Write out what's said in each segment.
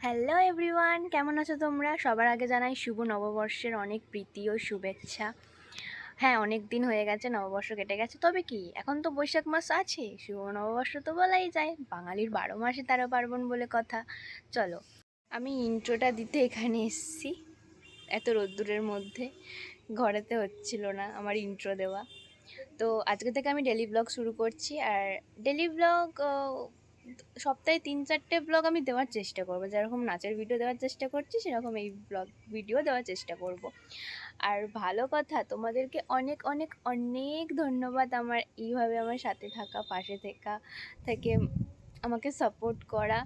Hello everyone কেমন আছো তোমরা? সবার আগে জানাই শুভ নববর্ষের অনেক প্রীতি ও শুভেচ্ছা। হ্যাঁ অনেক দিন হয়ে গেছে, নববর্ষ কেটে গেছে। তবে কি, এখন তো বৈশাখ মাস আছে। শুভ নববর্ষ তো বলাই যায়। বাঙালির বারো মাসে তেরো পার্বণ বলে কথা। চলো, আমি ইন্ট্রোটা দিতে এখানে এসেছি। এত রোদ্দুরের মধ্যে। ঘরেতে হচ্ছিল না আমার ইন্ট্রো দেওয়া। তো আজকে থেকে আমি ডেলি ব্লগ শুরু করছি। আর ডেলি ব্লগ সপ্তাহে তিন চারটে ব্লগ আমি দেওয়ার চেষ্টা করব। যেরকম নাচের ভিডিও দেওয়ার চেষ্টা করছি, সেরকম এই ব্লগ ভিডিও দেওয়ার চেষ্টা করব। আর ভালো কথা, তোমাদেরকে অনেক অনেক অনেক ধন্যবাদ আমার এইভাবে আমার সাথে থাকা, পাশে থাকা, থেকে আমাকে সাপোর্ট করা।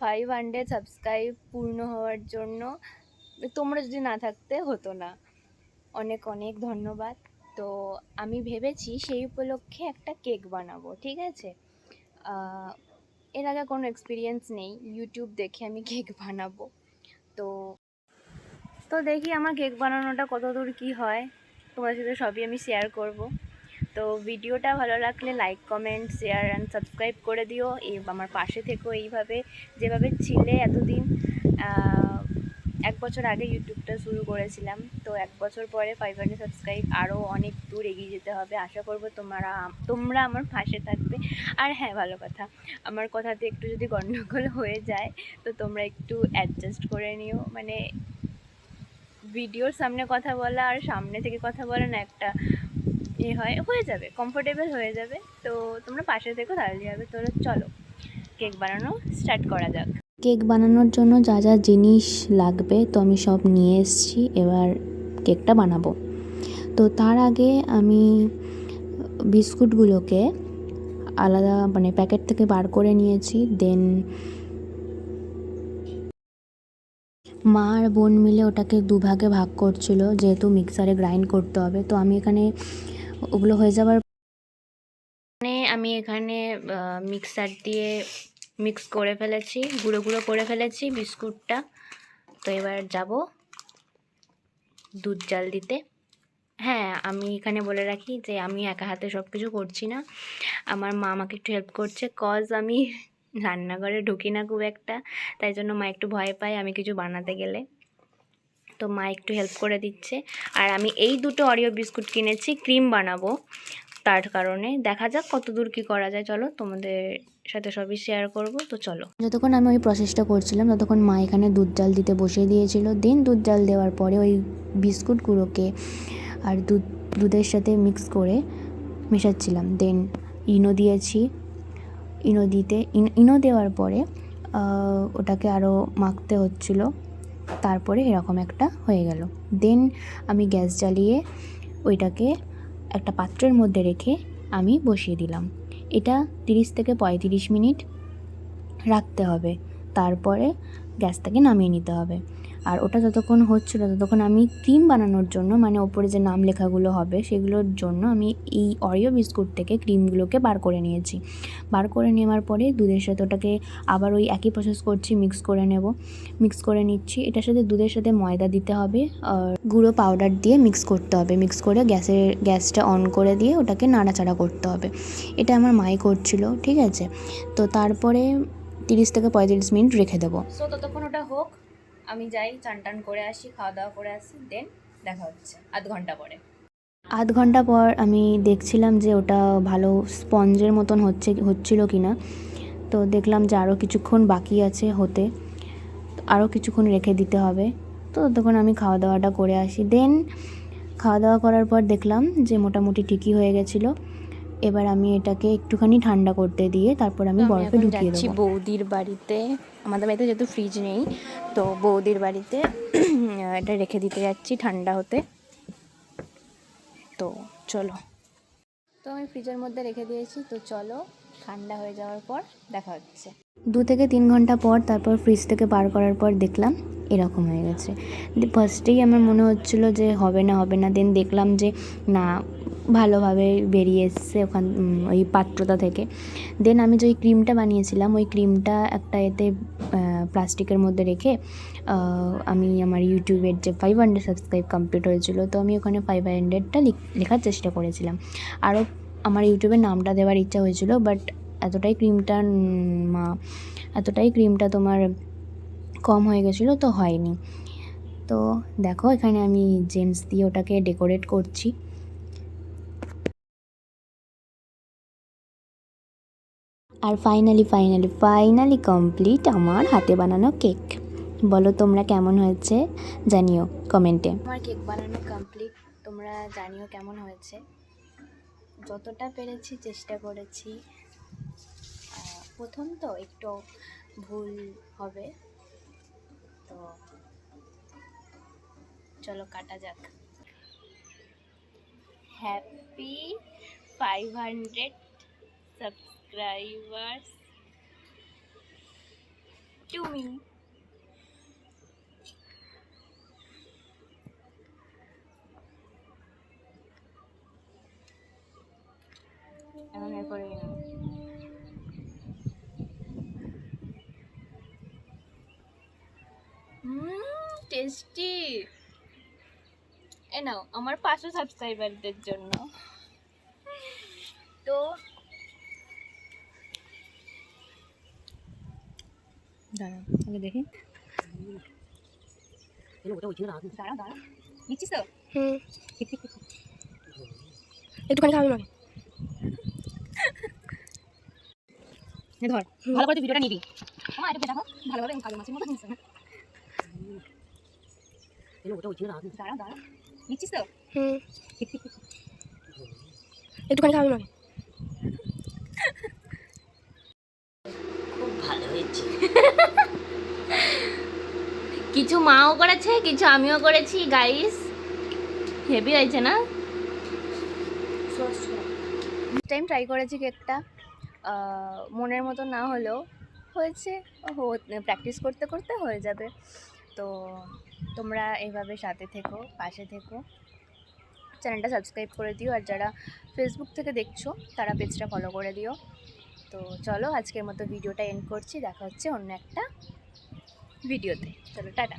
ফাইভ হান্ড্রেড সাবস্ক্রাইব পূর্ণ হওয়ার জন্য। তোমরা যদি না থাকতে হতো না। অনেক অনেক ধন্যবাদ। তো আমি ভেবেছি সেই উপলক্ষে একটা কেক বানাবো, ঠিক আছে? এর আগে কোনো এক্সপিরিয়েন্স নেই। ইউটিউব দেখে আমি কেক বানাবো। তো তো দেখি আমার কেক বানানোটা কত দূর কী হয়। তোমার সাথে সবই আমি শেয়ার করব। তো ভিডিওটা ভালো লাগলে like comment share and subscribe করে দিও। এই, আমার পাশে থেকো এইভাবে। যেভাবে ছিলে এতদিন এক বছর আগে ইউটিউবটা শুরু করেছিলাম। তো এক বছর পরে ফাইভ হান্ড্রেড সাবস্ক্রাইব আরও অনেক দূর এগিয়ে যেতে হবে। আশা করব তোমরা তোমরা আমার পাশে থাকবে। আর হ্যাঁ ভালো কথা, আমার কথাতে একটু যদি গণ্ডগোল হয়ে যায়, তো তোমরা একটু অ্যাডজাস্ট করে নিও। মানে ভিডিওর সামনে কথা বলা আর সামনে থেকে কথা বলা না একটা এ হয়, হয়ে যাবে কমফোর্টেবল হয়ে যাবে। তো তোমরা পাশে থেকো, তাহলেই হবে। তো চলো কেক বানানো স্টার্ট করা যাক। কেক বানানোর জন্য যা যা জিনিস লাগবে, তো আমি সব নিয়ে এসেছি, এবার কেকটা বানাবো। তো তার আগে আমি বিস্কুটগুলোকে আলাদা মানে প্যাকেট থেকে বার করে নিয়েছি দেন মা আর বোন মিলে ওটাকে দুভাগে ভাগ করছিল, যেহেতু মিক্সারে গ্রাইন্ড করতে হবে, তো আমি এখানে ওগুলো হয়ে মানে আমি এখানে মিক্সার দিয়ে মিক্স করে ফেলেছি, গুঁড়ো গুঁড়ো করে ফেলেছি বিস্কুটটা। তো এবার যাব দুধ জাল দিতে। হ্যাঁ আমি এখানে বলে রাখি যে আমি একা হাতে সব কিছু করছি না। আমার মা আমাকে একটু হেল্প করছে কজ আমি রান্নাঘরে ঢুকি না খুব একটা, তাই জন্য মা একটু ভয় পায় আমি কিছু বানাতে গেলে। তো মা একটু হেল্প করে দিচ্ছে। আর আমি এই দুটো অরিও বিস্কুট কিনেছি, ক্রিম বানাবো তার কারণে। দেখা যাক কত দূর কী করা যায়, চলো তোমাদের সাথে সবই শেয়ার করব, তো চলো। যতক্ষণ আমি ওই প্রসেসটা করছিলাম, ততক্ষণ মা এখানে দুধ জাল দিতে বসিয়ে দিয়েছিল। দেন দুধ জাল দেওয়ার পরে ওই বিস্কুটগুলোকে আর দুধ, দুধের সাথে মিক্স করে মেশাচ্ছিলাম। দেন ইনো দিয়েছি। ইনো দিতে, ইনো দেওয়ার পরে ওটাকে আরও মাখতে হচ্ছিল। তারপরে এরকম একটা হয়ে গেল। দেন আমি গ্যাস জ্বালিয়ে ওইটাকে একটা পাত্রের মধ্যে রেখে আমি বসিয়ে দিলাম। এটা তিরিশ থেকে পঁয়ত্রিশ মিনিট রাখতে হবে। তারপরে গ্যাস থেকে নামিয়ে নিতে হবে। আর ওটা যতক্ষণ হচ্ছিল, ততক্ষণ আমি ক্রিম বানানোর জন্য মানে ওপরে যে নাম লেখাগুলো হবে, সেগুলোর জন্য আমি এই অরিও বিস্কুট থেকে ক্রিমগুলোকে বার করে নিয়েছি। বার করে নেওয়ার পরে দুধের সাথে ওটাকে আবার ওই একই প্রসেস করছি মিক্স করে নেব। মিক্স করে নিচ্ছি। এটার সাথে দুধের সাথে ময়দা দিতে হবে, আর গুঁড়ো পাউডার দিয়ে মিক্স করতে হবে। মিক্স করে গ্যাসের, গ্যাসটা অন করে দিয়ে ওটাকে নাড়াচাড়া করতে হবে। এটা আমার মাই করছিল, ঠিক আছে? তো তারপরে তিরিশ থেকে পঁয়ত্রিশ মিনিট রেখে দেবো। সো ততক্ষণ ওটা হোক। আমি যাই চান টান করে আসি খাওয়া দাওয়া করে আসি দেন দেখা হচ্ছে, আধ ঘণ্টা পরে। আধ ঘণ্টা পর আমি দেখছিলাম যে ওটা ভালো স্পঞ্জের মতন হচ্ছে, হচ্ছিল কি না তো দেখলাম যে আরও কিছুক্ষণ বাকি আছে হতে আরও কিছুক্ষণ রেখে দিতে হবে। তো তখন আমি খাওয়া দাওয়াটা করে আসি। দেন খাওয়া দাওয়া করার পর দেখলাম যে মোটামুটি ঠিকই হয়ে গেছিল। এবার আমি এটাকে একটুখানি ঠান্ডা করতে দিয়ে তারপর আমি বরফে ঢুকিয়ে দেবো। বৌদির বাড়িতে। আমাদের বাড়িতে যেহেতু ফ্রিজ নেই তো বৌদির বাড়িতে এটা রেখে দিতে যাচ্ছি ঠান্ডা হতে। তো চলো। তো আমি ফ্রিজের মধ্যে রেখে দিয়েছি তো চলো ঠান্ডা হয়ে যাওয়ার পর দেখা হচ্ছে। দু থেকে তিন ঘণ্টা পর তারপর ফ্রিজ থেকে বার করার পর দেখলাম এরকম হয়ে গেছে। ফার্স্টেই আমার মনে হচ্ছিল যে হবে না হবে না। দেন দেখলাম যে না ভালোভাবে বেরিয়ে এসছে ওখান ওই পাত্রটা থেকে। দেন আমি যে ওই ক্রিমটা বানিয়েছিলাম, ওই ক্রিমটা একটা এতে প্লাস্টিকের মধ্যে রেখে আমি আমার ইউটিউবের যে ফাইভ হান্ড্রেড সাবস্ক্রাইব কমপ্লিট হয়েছিল, তো আমি ওখানে ফাইভ হান্ড্রেডটা লেখার চেষ্টা করেছিলাম। আরও আমার ইউটিউবের নামটা দেওয়ার ইচ্ছা হয়েছিল বাট এতটাই ক্রিমটা মা, এতটাই ক্রিমটা তোমার কম হয়ে গেছিল, তো হয়নি। তো দেখো, এখানে আমি জেন্টস দিয়ে ওটাকে ডেকোরেট করছি। আর ফাইনালি ফাইনালি ফাইনালি কমপ্লিট আমার হাতে বানানো কেক বলো তোমরা কেমন হয়েছে? জানিও কমেন্টে। আমার কেক বানানো কমপ্লিট তোমরা জানিও কেমন হয়েছে? যতটা পেরেছি চেষ্টা করেছি। প্রথম তো একটু ভুল হবে। তো চলো কাটা যাক। হ্যাপি ফাইভ হান্ড্রেড মি এখন এরপরে টেস্টি এ নাও আমার পাঁচশো সাবস্ক্রাইবারদের জন্য তো আগে দেখি। দাঁড়া দাঁড়া নিচ্ছিস তো? হুম। একটুখানি খাবি ধর ভালো করে তুই ভিডিওটা নিবি। আমার এটা দেখো ভালোভাবে আমি কালো মাছের মতো নিচ্ছে না দাঁড়া দাঁড়া নিচ্ছিস তো? হুম। একটুখানি খাবি মানে কিছু মাও করেছে, কিছু আমিও করেছি গাইস হেভি হয়েছে না? টাইম ট্রাই করেছি কেকটা মনের মতো না হলেও হয়েছে। প্র্যাকটিস করতে করতে হয়ে যাবে। তো তোমরা এইভাবে সাথে থেকো, পাশে থেকো। চ্যানেলটা সাবস্ক্রাইব করে দিও আর যারা ফেসবুক থেকে দেখছ, তারা পেজটা ফলো করে দিও। তো চলো আজকের মতো ভিডিওটা এন্ড করছি। দেখা হচ্ছে অন্য একটা ভিডিওতে। চলো টাটা।